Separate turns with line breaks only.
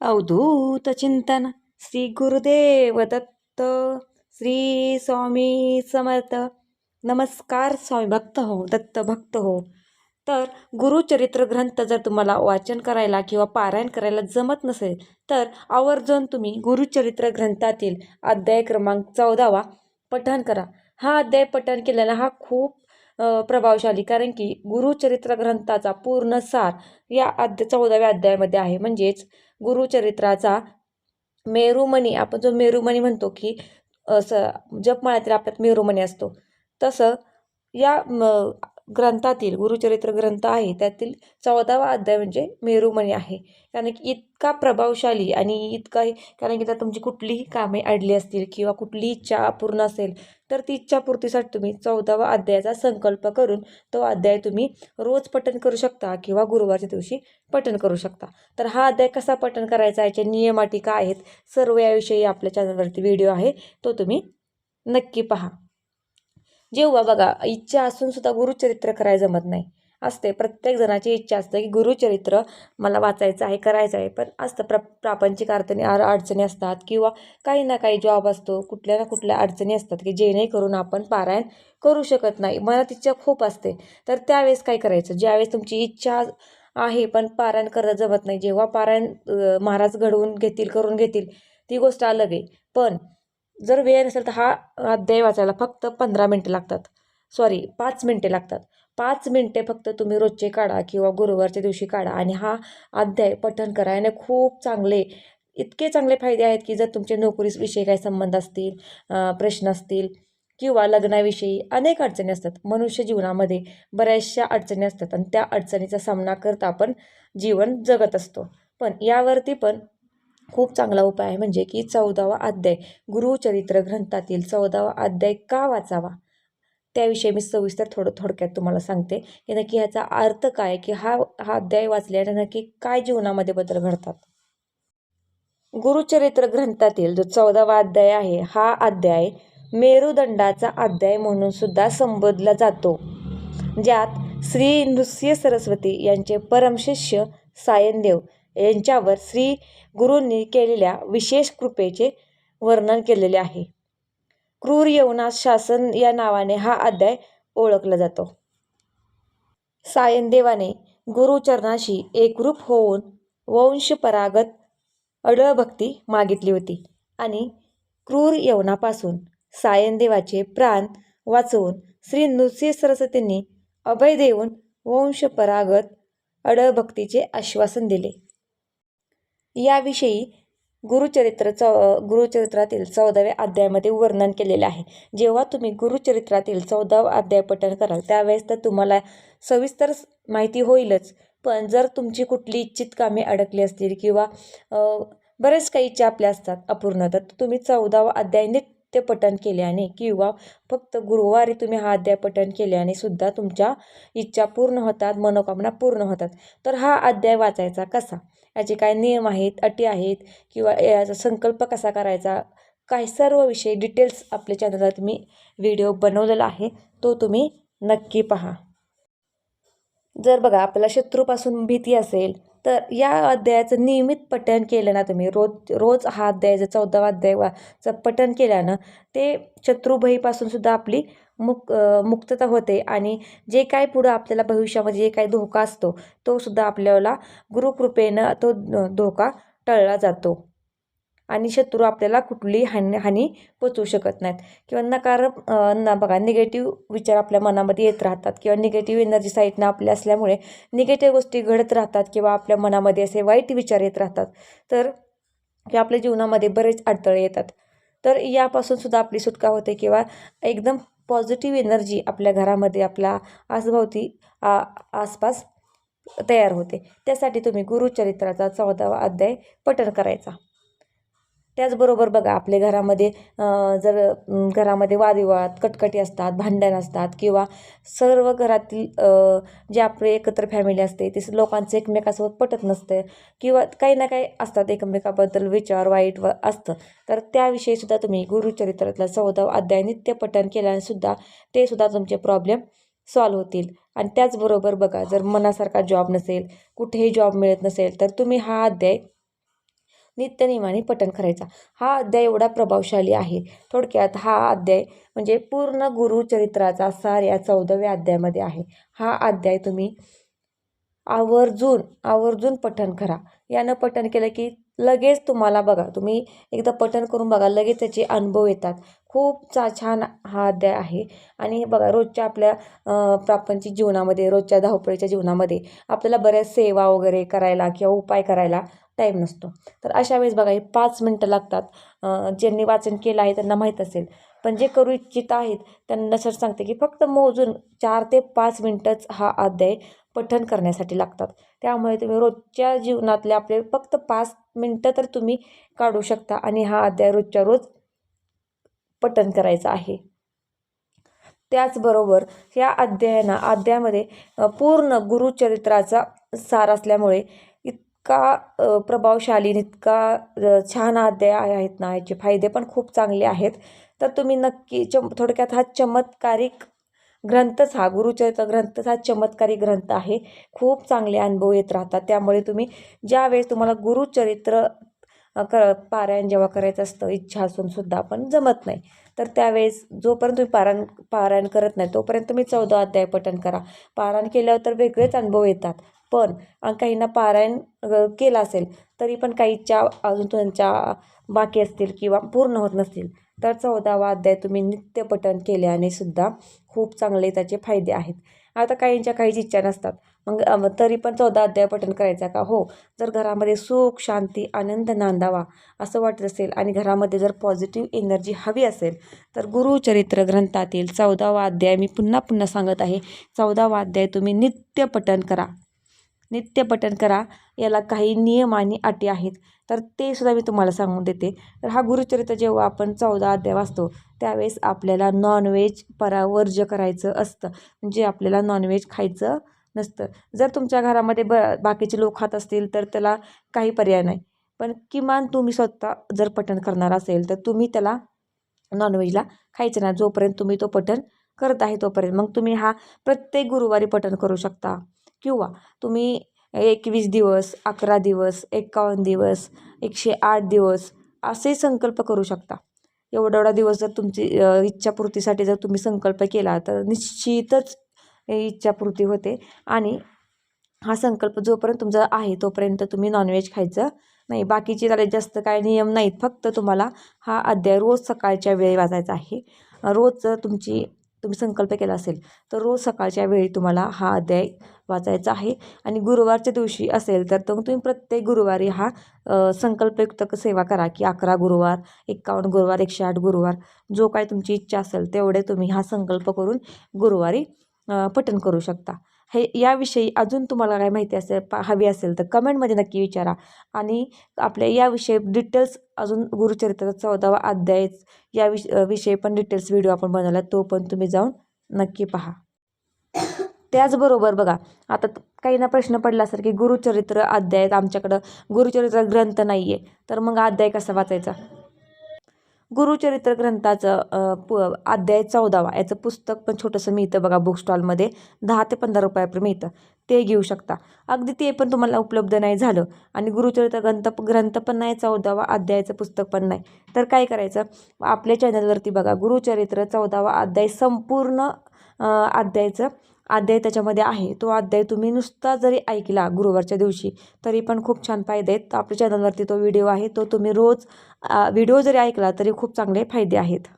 अवधूत चिंतन. श्री गुरुदेव दत्त श्री स्वामी समर्थ. नमस्कार स्वामी भक्त हो दत्त भक्त हो. तर गुरुचरित्र ग्रंथ जर तुम्हाला वाचन करायला किंवा पारायण करायला जमत नसेल तर आवर्जून तुम्ही गुरुचरित्र ग्रंथातील अध्याय क्रमांक चौदावा पठण करा. हा अध्याय पठण केलेला हा खूप प्रभावशाली कारण की गुरुचरित्र ग्रंथाचा पूर्ण सार या अध्या चौदाव्या अध्यायामध्ये आहे. म्हणजेच गुरुचरित्राचा मेरुमणी आपण जो मेरुमणी म्हणतो की असं जपमाळ्यातील आपल्यात मेरुमणी असतो. तसं या म ग्रंथातील गुरुचरित्र ग्रंथ आहे. त्यातील चौदावा अध्याय म्हणजे मेरुमणी आहे. कारण की इतका प्रभावशाली आणि इतका कारण की जर तुमची कुठलीही कामे अडली असतील किंवा कुठलीही इच्छा अपूर्ण असेल तर ती इच्छापूर्तीसाठी तुम्ही चौदावा अध्यायाचा संकल्प करून तो अध्याय तुम्ही रोज पठण करू शकता किंवा गुरुवारच्या दिवशी पठण करू शकता. तर हा अध्याय कसा पठण करायचा? याचे नियमाटिका काय आहेत? सर्व याविषयी आपल्या चॅनलवरती व्हिडिओ आहे. तो तुम्ही नक्की पहा. जेव्हा बघा इच्छा असून सुद्धा गुरुचरित्र करायला जमत नाही. असते. प्रत्येक जणाची इच्छा असते की गुरुचरित्र मला वाचायचं आहे करायचं आहे. पण असतं. प्र प्रापंचिक अडचणी अडचणी असतात किंवा काही ना काही जॉब असतो. कुठल्या ना कुठल्या अडचणी असतात की जेणेकरून आपण पारायण करू शकत नाही. मनात इच्छा खूप असते. तर त्यावेळेस काय करायचं? ज्यावेळेस तुमची इच्छा आहे पण पारायण करत जमत नाही. जेव्हा पारायण महाराज घडवून घेतील करून घेतील ती गोष्ट अलग आहे. पण जर वेळ नसेल तर हा अध्याय वाचायला फक्त पंधरा मिनटं लागतात. सॉरी पाच मिनटे लागतात. पाच मिनटे फक्त तुम्ही रोजचे काढा किंवा गुरुवारच्या दिवशी काढा आणि हा अध्याय पठन करा. याने खूप चांगले इतके चांगले फायदे आहेत की जर तुमचे नोकरीविषयी काही संबंध असतील प्रश्न असतील किंवा लग्नाविषयी अनेक अडचणी असतात. मनुष्य जीवनामध्ये बऱ्याचशा अडचणी असतात आणि त्या अडचणीचा सामना करता आपण जीवन जगत असतो. पण यावरती पण खूप चांगला उपाय आहे म्हणजे की चौदावा अध्याय. गुरुचरित्र ग्रंथातील चौदावा अध्याय का वाचावा? त्याविषयी मी सविस्तर थोडं थोडक्यात तुम्हाला सांगते. की नक्की ह्याचा अर्थ काय की हा हा अध्याय वाचल्याने नक्की काय जीवनामध्ये बदल घडतात? गुरुचरित्र ग्रंथातील जो चौदावा अध्याय आहे हा अध्याय मेरुदंडाचा अध्याय म्हणून सुद्धा संबोधला जातो. ज्यात श्री नृसिंह सरस्वती यांचे परमशिष्य सायनदेव यांच्यावर श्री गुरूंनी केलेल्या विशेष कृपेचे वर्णन केलेले आहे. क्रूर यवनास शासन या नावाने हा अध्याय ओळखला जातो. सायनदेवाने गुरुचरणाशी एकरूप होऊन वंशपरागत अडळ भक्ती मागितली होती आणि क्रूर यवनापासून सायनदेवाचे प्राण वाचवून श्री नृसिंह सरस्वतींनी अभय देऊन वंशपरागत अडळ भक्तीचे आश्वासन दिले. याविषयी गुरुचरित्र चौ गुरुचरित्रातील चौदाव्या अध्यायामध्ये वर्णन केलेले आहे. जेव्हा तुम्ही गुरुचरित्रातील चौदावा अध्याय पठण कराल त्यावेळेस तर तुम्हाला सविस्तर माहिती होईलच. पण जर तुमची कुठली इच्छित कामे अडकली असतील किंवा बरेच काही इच्छा आपल्या असतात अपूर्ण तर तुम्ही चौदावा अध्याय नित्य पठण केल्याने किंवा फक्त गुरुवारी तुम्ही हा अध्याय पठण केल्याने सुद्धा तुमच्या इच्छा पूर्ण होतात मनोकामना पूर्ण होतात. तर हा अध्याय वाचायचा कसा? याचे काय नियम आहेत अटी आहेत किंवा याचा संकल्प कसा करायचा? काय सर्व विषय डिटेल्स आपल्या चॅनलला मी व्हिडिओ बनवलेला आहे तो तुम्ही नक्की पहा. जर बघा आपल्याला शत्रूपासून भीती असेल तर या अध्यायाचं नियमित पठण केलं ना तुम्ही. रोज रोज हा अध्याय जर चौदावा अध्याय पठण केल्यानं ते शत्रुभयीपासून सुद्धा आपली मुक मुक्तता होते आणि जे काय पुढं आपल्याला भविष्यामध्ये जे काही धोका असतो तो सुद्धा आपल्याला गुरुकृपेनं तो धोका टळला जातो. आणि शत्रू आपल्याला कुठलीही हानी हानी पोचवू शकत नाहीत. किंवा नकार ना न बघा निगेटिव्ह विचार आपल्या मनामध्ये येत राहतात. किंवा निगेटिव्ह एनर्जी साईडनं आपल्या असल्यामुळे निगेटिव्ह गोष्टी घडत राहतात किंवा आपल्या मनामध्ये असे वाईट विचार येत राहतात. तर किंवा आपल्या जीवनामध्ये बरेच अडथळे येतात. तर यापासून सुद्धा आपली सुटका होते किंवा एकदम पॉझिटिव्ह एनर्जी आपल्या घरामध्ये आपल्या आसभोवती आ आसपास तयार होते. त्यासाठी तुम्ही गुरुचरित्राचा चौदावा अध्याय पठण करायचा. त्याचबरोबर बघा आपल्या घरामध्ये जर घरामध्ये वादविवाद कटकटी असतात भांडण असतात किंवा सर्व घरातील जे आपले एकत्र फॅमिली असते ते लोकांचं एकमेकासोबत पटत नसतं किंवा काही ना काही असतात एकमेकाबद्दल विचार वाईट व असतं. तर त्याविषयी सुद्धा तुम्ही गुरुचरित्रातला चौदा अध्याय नित्य पठन केल्यानेसुद्धा ते सुद्धा तुमचे प्रॉब्लेम सॉल्व होतील. आणि त्याचबरोबर बघा जर मनासारखा जॉब नसेल कुठेही जॉब मिळत नसेल तर तुम्ही हा अध्याय नित्यनियमाने पठण करायचा. हा अध्याय एवढा प्रभावशाली आहे. थोडक्यात हा अध्याय म्हणजे पूर्ण गुरुचरित्राचा सार या चौदाव्या अध्यायामध्ये आहे. हा अध्याय तुम्ही आवर्जून आवर्जून पठण करा. यानं पठण केलं की लगेच तुम्हाला बघा तुम्ही एकदा पठण करून बघा लगेच त्याचे अनुभव येतात. खूप चा छान हा अध्याय आहे. आणि हे बघा रोजच्या आपल्या प्रापंचिक जीवनामध्ये रोजच्या धावपळीच्या जीवनामध्ये आपल्याला बऱ्याच सेवा वगैरे करायला किंवा उपाय करायला टाईम नसतो. तर अशा वेळेस बघा हे पाच मिनटं लागतात. ज्यांनी वाचन केलं आहे त्यांना माहीत असेल. पण जे करू इच्छित आहेत त्यांना सर सांगते की फक्त मोजून चार ते पाच मिनटंच हा अध्याय पठन करण्यासाठी लागतात. त्यामुळे तुम्ही रोजच्या जीवनातले आपले फक्त पाच मिनटं तर तुम्ही काढू शकता आणि हा अध्याय रोजच्या रोज पठन करायचा आहे. त्याचबरोबर या अध्यायाना अध्यायामध्ये पूर्ण गुरुचरित्राचा सार असल्यामुळे इतका प्रभावशाली इतका छान अध्याय आहेत ना याचे फायदे पण खूप चांगले आहेत. तर तुम्ही नक्की चम थोडक्यात हा चमत्कारिक ग्रंथच हा गुरुचरित्र ग्रंथच हा चमत्कारी ग्रंथ आहे. खूप चांगले अनुभव येत राहतात. त्यामुळे तुम्ही ज्यावेळेस तुम्हाला गुरुचरित्र क पारायण जेव्हा करायचं असतं इच्छा असून सुद्धा पण जमत नाही. तर त्यावेळेस जोपर्यंत तुम्ही पारायण पारायण करत नाही तोपर्यंत तुम्ही चौदा अध्याय पठण करा. पारायण केल्यावर तर वेगळेच अनुभव येतात. पण काहींना पारायण केलं असेल तरी पण काही इच्छा अजून त्यांच्या बाकी असतील किंवा पूर्ण होत नसतील तर चौदावा अध्याय तुम्ही नित्यपठण केल्याने सुद्धा खूप चांगले त्याचे फायदे आहेत. आता काहींच्या काहीच इच्छा नसतात. मग तरी पण चौदा अध्याय पठण करायचा का? हो. जर घरामध्ये सुख शांती आनंद नांदावा असं वाटत असेल आणि घरामध्ये जर पॉझिटिव्ह एनर्जी हवी असेल तर गुरुचरित्र ग्रंथातील चौदावा अध्याय मी पुन्हा पुन्हा सांगत आहे. चौदावा अध्याय तुम्ही नित्य पठण करा. नित्य पठण करा. याला काही नियम आणि अटी आहेत. तर ते सुद्धा मी तुम्हाला सांगून देते. तर हा गुरुचरित्र जेव्हा आपण चौदा अध्याय वाचतो त्यावेळेस आपल्याला नॉनव्हेज परावर्ज्य करायचं असतं. म्हणजे आपल्याला नॉनव्हेज खायचं नसतं. जर तुमच्या घरामध्ये ब बाकीचे लोक खात असतील तर त्याला काही पर्याय नाही. पण किमान तुम्ही स्वतः जर पठण करणार असेल तर तुम्ही त्याला नॉनव्हेजला खायचं नाही. जोपर्यंत तुम्ही तो पठण करत आहे तोपर्यंत. मग तुम्ही हा प्रत्येक गुरुवारी पठण करू शकता. किंवा तुम्ही एकवीस दिवस अकरा दिवस एकावन्न दिवस एकशे आठ दिवस असे संकल्प करू शकता. एवढा एवढा दिवस जर तुमची इच्छापूर्तीसाठी जर तुम्ही संकल्प केला तर निश्चितच इच्छापूर्ती होते. आणि हा संकल्प जोपर्यंत तुमचा आहे तोपर्यंत तुम्ही नॉनव्हेज खायचं नाही. बाकीचे त्याला जास्त काय नियम नाहीत. फक्त तुम्हाला हा अध्याय रोज सकाळच्या वेळी वाजायचा आहे. रोज तुमची तुम्ही संकल्प केला असेल तर रोज सकाळच्या वेळी तुम्हाला हा अध्याय वाचायचा आहे. आणि गुरुवारच्या दिवशी असेल तर तुम्ही प्रत्येक गुरुवारी हा संकल्पयुक्त सेवा करा की अकरा गुरुवार एक्कावन्न गुरुवार एकशे आठ गुरुवार जो काय तुमची इच्छा असेल तेवढे तुम्ही हा संकल्प करून गुरुवारी पठण करू शकता. हे याविषयी अजून तुम्हाला काय माहिती असेल पा हवी असेल तर कमेंटमध्ये नक्की विचारा. आणि आपल्या याविषयी डिटेल्स अजून गुरुचरित्राचा चौदावा अध्याय या विष विषयी पण डिटेल्स व्हिडिओ आपण बनवला तो पण तुम्ही जाऊन नक्की पहा. त्याचबरोबर बघा आता काहींना प्रश्न पडला असेल की गुरुचरित्र अध्याय आमच्याकडं गुरुचरित्र ग्रंथ नाही आहे तर मग अध्याय कसा वाचायचा? गुरुचरित्र ग्रंथाचं पु अध्याय चौदावा याचं पुस्तक पण छोटंसं मिळतं बघा बुक स्टॉलमध्ये दहा ते पंधरा रुपयापर्यंत मिळतं. ते घेऊ शकता. अगदी ते पण तुम्हाला उपलब्ध नाही झालं. आणि गुरुचरित्र ग्रंथ ग्रंथ पण नाही चौदावा अध्यायाचं पुस्तक पण नाही. तर काय करायचं? आपल्या चॅनलवरती बघा गुरुचरित्र चौदावा अध्याय संपूर्ण अध्यायचं अध्याय त्याच्यामध्ये आहे. तो अध्याय तुम्ही नुसता जरी ऐकला गुरुवारच्या दिवशी तरी पण खूप छान फायदे आहेत. आपल्या चॅनलवरती तो व्हिडिओ आहे. तो तुम्ही रोज व्हिडिओ जरी ऐकला तरी खूप चांगले फायदे आहेत.